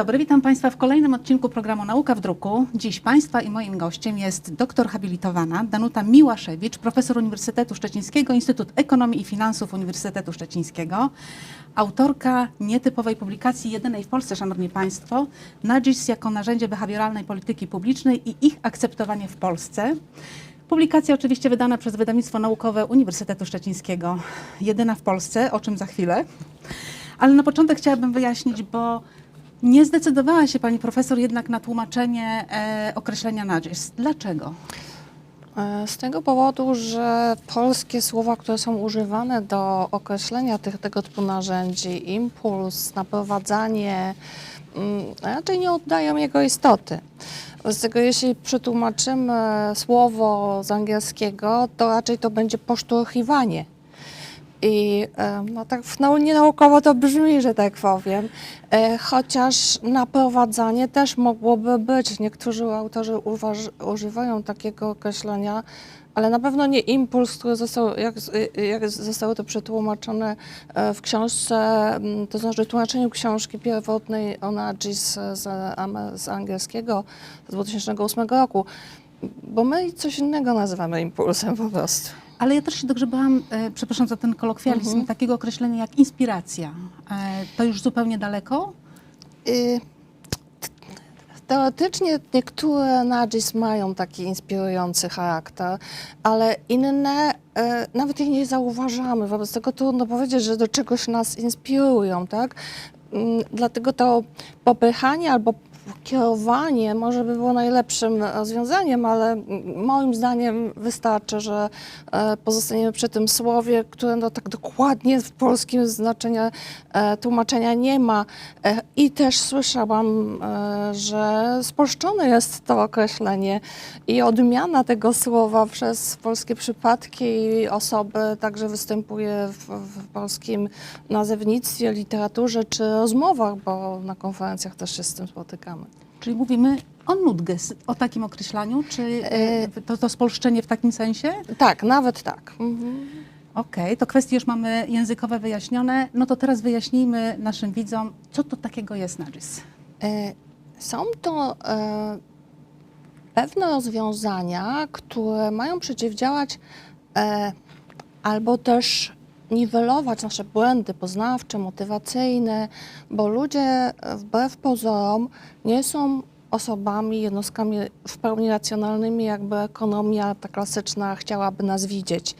Dobry, witam Państwa w kolejnym odcinku programu Nauka w Druku. Dziś Państwa i moim gościem jest doktor habilitowana Danuta Miłaszewicz, profesor Uniwersytetu Szczecińskiego, Instytut Ekonomii i Finansów Uniwersytetu Szczecińskiego, autorka nietypowej publikacji, jedynej w Polsce, Szanowni Państwo, Nudges jako narzędzie behawioralnej polityki publicznej i ich akceptowanie w Polsce. Publikacja oczywiście wydana przez wydawnictwo naukowe Uniwersytetu Szczecińskiego, jedyna w Polsce, o czym za chwilę. Ale na początek chciałabym wyjaśnić, bo nie zdecydowała się pani profesor jednak na tłumaczenie e, określenia nudges. Dlaczego? E, Z tego powodu, że polskie słowa, które są używane do określenia tych, tego typu narzędzi, impuls, naprowadzanie, mm, raczej nie oddają jego istoty. Z tego, jeśli przetłumaczymy słowo z angielskiego, to raczej to będzie poszturchiwanie. I no tak nau- nienaukowo to brzmi, że tak powiem, e, chociaż naprowadzanie też mogłoby być. Niektórzy autorzy uważ, używają takiego określenia, ale na pewno nie impuls, który został, jak, z- y, jak zostało to przetłumaczone e, w książce, to znaczy tłumaczeniu książki pierwotnej o Nudges z, z angielskiego z 2008 roku, bo my coś innego nazywamy impulsem po prostu. Ale ja też się dogrzebałam, e, przepraszam za ten kolokwializm, Mhm. takiego określenia jak inspiracja. E, to już zupełnie daleko? Y, Teoretycznie niektóre nudges mają taki inspirujący charakter, ale inne e, nawet ich nie zauważamy. Wobec tego trudno powiedzieć, że do czegoś nas inspirują, tak? Mm, Dlatego to popychanie albo kierowanie może by było najlepszym rozwiązaniem, ale moim zdaniem wystarczy, że e, pozostaniemy przy tym słowie, które no tak dokładnie w polskim znaczeniu e, tłumaczenia nie ma. E, I też słyszałam, e, że spolszczone jest to określenie i odmiana tego słowa przez polskie przypadki i osoby także występuje w, w polskim nazewnictwie, literaturze czy rozmowach, bo na konferencjach też się z tym Czyli mówimy o nudges, o takim określaniu, czy e, to, to spolszczenie w takim sensie? Tak, nawet tak. Mhm. Okej, to kwestie już mamy językowe wyjaśnione. No to teraz wyjaśnijmy naszym widzom, co to takiego jest nudges. E, Są to e, pewne rozwiązania, które mają przeciwdziałać albo też niwelować nasze błędy poznawcze, motywacyjne, bo ludzie wbrew pozorom nie są osobami, jednostkami w pełni racjonalnymi, jakby ekonomia ta klasyczna chciałaby nas widzieć.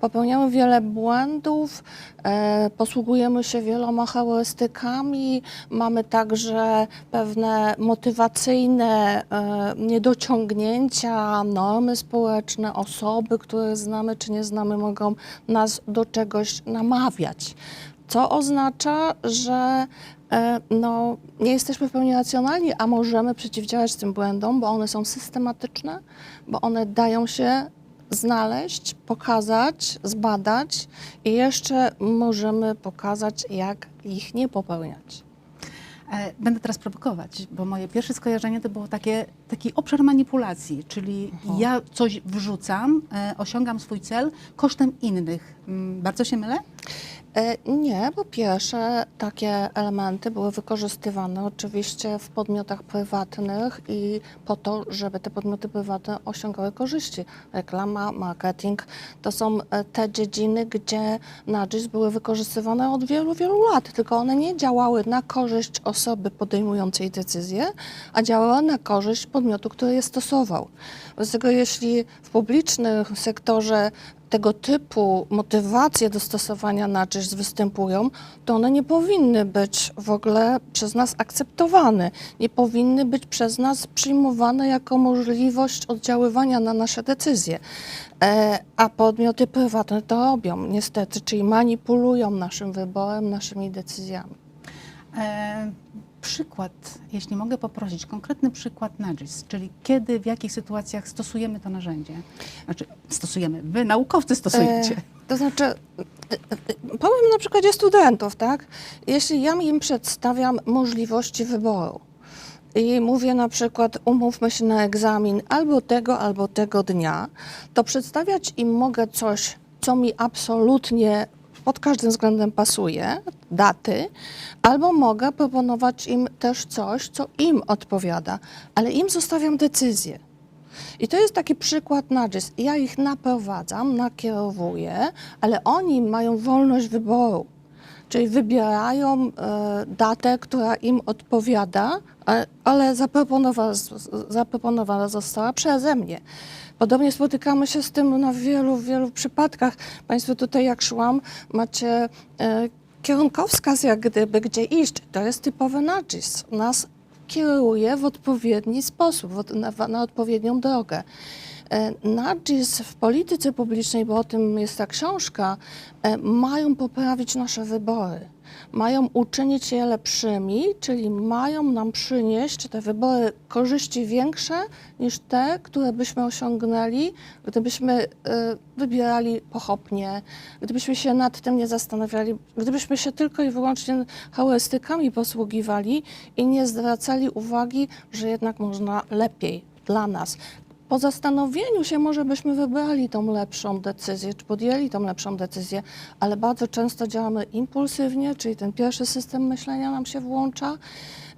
Popełniamy wiele błędów, e, posługujemy się wieloma heurystykami, mamy także pewne motywacyjne e, niedociągnięcia, normy społeczne, osoby, które znamy czy nie znamy, mogą nas do czegoś namawiać. Co oznacza, że e, no, nie jesteśmy w pełni racjonalni, a możemy przeciwdziałać tym błędom, bo one są systematyczne, bo one dają się znaleźć, pokazać, zbadać i jeszcze możemy pokazać, jak ich nie popełniać. E, Będę teraz prowokować, bo moje pierwsze skojarzenie to było takie, taki obszar manipulacji, czyli ja coś wrzucam, e, osiągam swój cel kosztem innych. Mm, Bardzo się mylę? E, Nie, po pierwsze, takie elementy były wykorzystywane oczywiście w podmiotach prywatnych i po to, żeby te podmioty prywatne osiągały korzyści. Reklama, marketing to są e, te dziedziny, gdzie nudges były wykorzystywane od wielu, wielu lat, tylko one nie działały na korzyść osoby podejmującej decyzję, a działały na korzyść podmiotu, który je stosował. Wobec tego, jeśli w publicznym sektorze tego typu motywacje do stosowania nudges występują, to one nie powinny być w ogóle przez nas akceptowane, nie powinny być przez nas przyjmowane jako możliwość oddziaływania na nasze decyzje. E, a podmioty prywatne to robią niestety, czyli manipulują naszym wyborem, naszymi decyzjami. E, przykład, jeśli mogę poprosić, konkretny przykład nudges, czyli kiedy, w jakich sytuacjach stosujemy to narzędzie? Znaczy, stosujemy, wy naukowcy stosujecie. E, to znaczy, e, e, powiem na przykładzie studentów, tak? Jeśli ja im przedstawiam możliwości wyboru i mówię na przykład, umówmy się na egzamin albo tego, albo tego dnia, to przedstawiać im mogę coś, co mi absolutnie pod każdym względem pasuje, daty, albo mogę proponować im też coś, co im odpowiada, ale im zostawiam decyzję. I to jest taki przykład nudges. Ja ich naprowadzam, nakierowuję, ale oni mają wolność wyboru. Czyli wybierają e, datę, która im odpowiada, ale zaproponowana, zaproponowana została przeze mnie. Podobnie spotykamy się z tym na wielu, wielu przypadkach. Państwo tutaj, jak szłam, macie e, kierunkowskaz, jak gdyby, gdzie iść. To jest typowy nudges. Nas kieruje w odpowiedni sposób, na, na odpowiednią drogę. E, Nudges w polityce publicznej, bo o tym jest ta książka, e, mają poprawić nasze wybory. Mają uczynić je lepszymi, czyli mają nam przynieść te wybory korzyści większe niż te, które byśmy osiągnęli, gdybyśmy e, wybierali pochopnie, gdybyśmy się nad tym nie zastanawiali, gdybyśmy się tylko i wyłącznie heurystykami posługiwali i nie zwracali uwagi, że jednak można lepiej dla nas. Po zastanowieniu się może byśmy wybrali tą lepszą decyzję, czy podjęli tą lepszą decyzję, ale bardzo często działamy impulsywnie, czyli ten pierwszy system myślenia nam się włącza.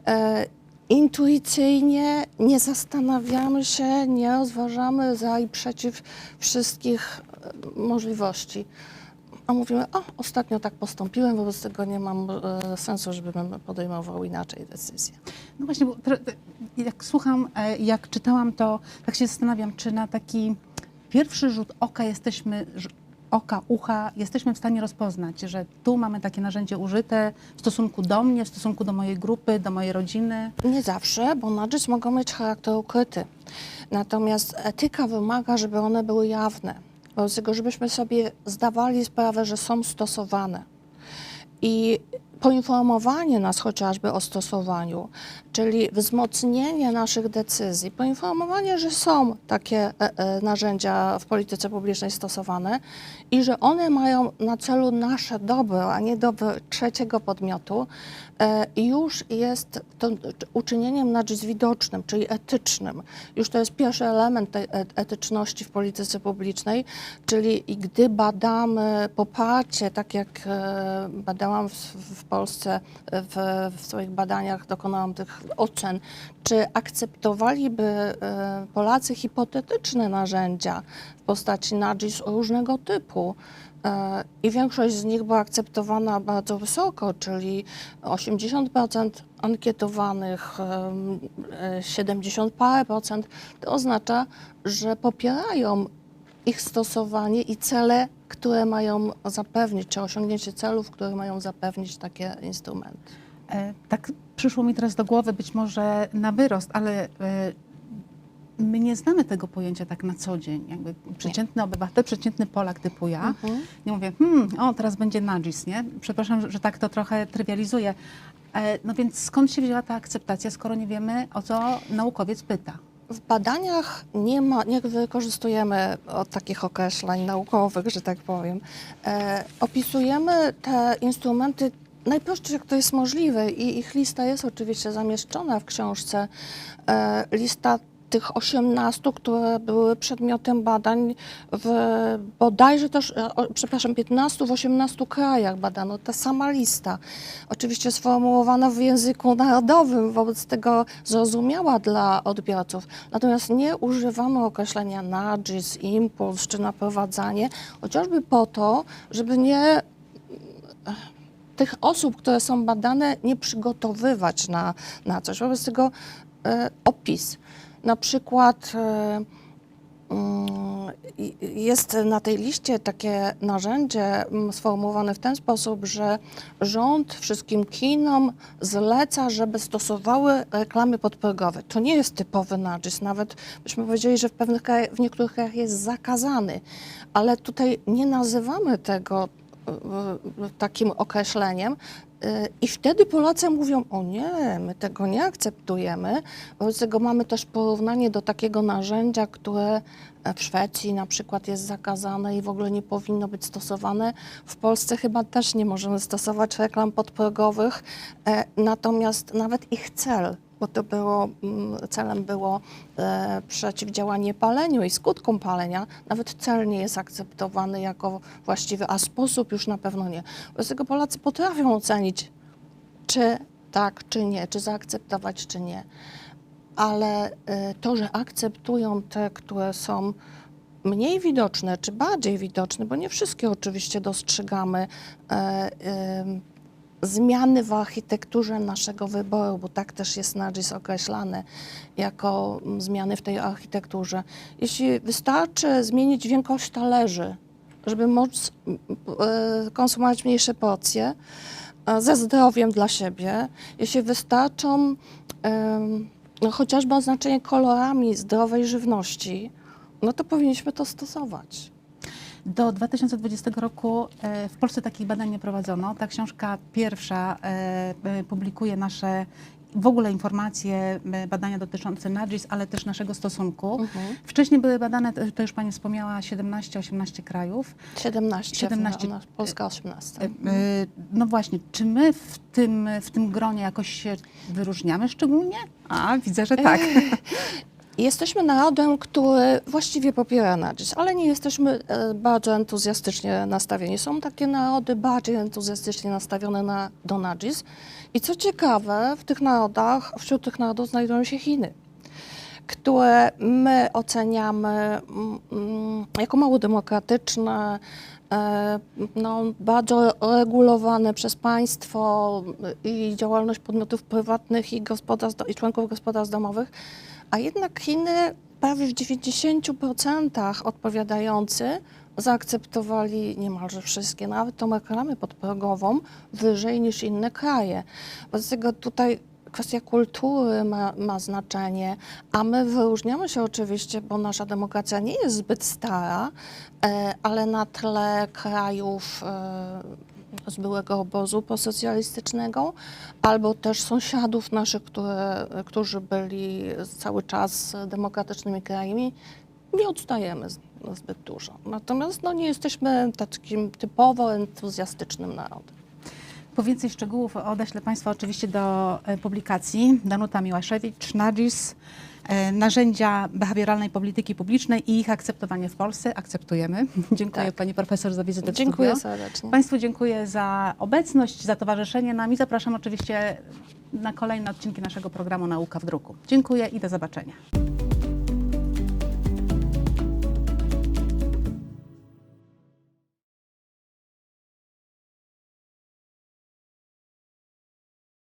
E, intuicyjnie nie zastanawiamy się, nie rozważamy za i przeciw wszystkich e, możliwości. A mówimy, o, ostatnio tak postąpiłem, wobec tego nie mam e, sensu, żebym podejmował inaczej decyzję. No właśnie, bo jak słucham, e, jak czytałam, to tak się zastanawiam, czy na taki pierwszy rzut oka jesteśmy, oka, ucha, jesteśmy w stanie rozpoznać, że tu mamy takie narzędzie użyte w stosunku do mnie, w stosunku do mojej grupy, do mojej rodziny. Nie zawsze, bo nudges mogą mieć charakter ukryty. Natomiast etyka wymaga, żeby one były jawne. Wobec tego, żebyśmy sobie zdawali sprawę, że są stosowane. I poinformowanie nas chociażby o stosowaniu, czyli wzmocnienie naszych decyzji, poinformowanie, że są takie e, e, narzędzia w polityce publicznej stosowane i że one mają na celu nasze dobro, a nie dobro trzeciego podmiotu, już jest to uczynieniem nudges widocznym, czyli etycznym. Już to jest pierwszy element tej e- etyczności w polityce publicznej, czyli gdy badamy poparcie, tak jak e, badałam w, Polsce e, w, w swoich badaniach, dokonałam tych ocen, czy akceptowaliby e, Polacy hipotetyczne narzędzia w postaci nudges różnego typu. E, I większość z nich była akceptowana bardzo wysoko, czyli 80% ankietowanych, em, e, 70 parę procent. To oznacza, że popierają ich stosowanie i cele, które mają zapewnić, czy osiągnięcie celów, które mają zapewnić takie instrumenty. E, Tak przyszło mi teraz do głowy, być może na wyrost, ale e, my nie znamy tego pojęcia tak na co dzień. Jakby przeciętny obywatel, przeciętny Polak typu ja, Mhm. nie mówię, hmm, o teraz będzie nudges, nie? Przepraszam, że, tak to trochę trywializuję. E, No więc skąd się wzięła ta akceptacja, skoro nie wiemy, o co naukowiec pyta? W badaniach nie, ma, nie wykorzystujemy takich określeń naukowych, że tak powiem. E, opisujemy te instrumenty najprościej, jak to jest możliwe i ich lista jest oczywiście zamieszczona w książce. E, lista tych 18, które były przedmiotem badań w bodajże też, e, przepraszam, 15 w 18 krajach badano, ta sama lista. Oczywiście sformułowana w języku narodowym, wobec tego zrozumiała dla odbiorców. Natomiast nie używamy określenia nudges, impuls czy naprowadzanie, chociażby po to, żeby nie tych osób, które są badane, nie przygotowywać na, na coś. Wobec tego e, opis. Na przykład e, mm, jest na tej liście takie narzędzie mm, sformułowane w ten sposób, że rząd wszystkim kinom zleca, żeby stosowały reklamy podprogowe. To nie jest typowy nudges, nawet byśmy powiedzieli, że w pewnych krajach, w niektórych krajach jest zakazany, ale tutaj nie nazywamy tego takim określeniem. Y, I wtedy Polacy mówią, o nie, my tego nie akceptujemy. Wobec tego mamy też porównanie do takiego narzędzia, które w Szwecji na przykład jest zakazane i w ogóle nie powinno być stosowane. W Polsce chyba też nie możemy stosować reklam podprogowych, e, natomiast nawet ich cel bo to było, mm, celem było e, przeciwdziałanie paleniu i skutkom palenia. Nawet cel nie jest akceptowany jako właściwy, a sposób już na pewno nie. Wobec tego Polacy potrafią ocenić, czy tak, czy nie, czy zaakceptować, czy nie. Ale e, to, że akceptują te, które są mniej widoczne, czy bardziej widoczne, bo nie wszystkie oczywiście dostrzegamy e, zmiany w architekturze naszego wyboru, bo tak też jest NAGIS określane jako mm, zmiany w tej architekturze. Jeśli wystarczy zmienić wielkość talerzy, żeby móc mm, e, konsumować mniejsze porcje, e, ze zdrowiem dla siebie, jeśli wystarczą no, chociażby oznaczenie kolorami zdrowej żywności, no to powinniśmy to stosować. Do 2020 roku e, w Polsce takich badań nie prowadzono. Ta książka pierwsza e, e, publikuje nasze w ogóle informacje, badania dotyczące NAGIS, ale też naszego stosunku. Mhm. Wcześniej były badane, to już Pani wspomniała, 17-18 krajów. 17, 17. w- Polska 18. E, e, No właśnie, czy my w tym, w tym gronie jakoś się wyróżniamy szczególnie? A, widzę, że tak. Jesteśmy narodem, który właściwie popiera NAGIS, ale nie jesteśmy e, bardzo entuzjastycznie nastawieni. Są takie narody bardziej entuzjastycznie nastawione na, do NAGIS. I co ciekawe, w tych narodach, wśród tych narodów znajdują się Chiny, które my oceniamy mm, mm, jako mało demokratyczne, no, bardzo regulowane przez państwo i działalność podmiotów prywatnych i, gospodarstw, i członków gospodarstw domowych. A jednak Chiny prawie w 90% odpowiadający zaakceptowali niemalże wszystkie, nawet tą reklamę podprogową wyżej niż inne kraje. Wobec tego tutaj kwestia kultury ma, ma znaczenie, a my wyróżniamy się oczywiście, bo nasza demokracja nie jest zbyt stara, e, ale na tle krajów e, z byłego obozu posocjalistycznego, albo też sąsiadów naszych, które, którzy byli cały czas demokratycznymi krajami, nie odstajemy zbyt dużo. Natomiast no, nie jesteśmy takim typowo entuzjastycznym narodem. Po więcej szczegółów odeślę Państwa oczywiście do e, publikacji Danuta Miłaszewicz, NAGIS, e, narzędzia behawioralnej polityki publicznej i ich akceptowanie w Polsce. Akceptujemy. Dziękuję Tak. Pani Profesor za wizytę Dziękuję serdecznie. Państwu dziękuję za obecność, za towarzyszenie nam i zapraszam oczywiście na kolejne odcinki naszego programu Nauka w Druku. Dziękuję i do zobaczenia.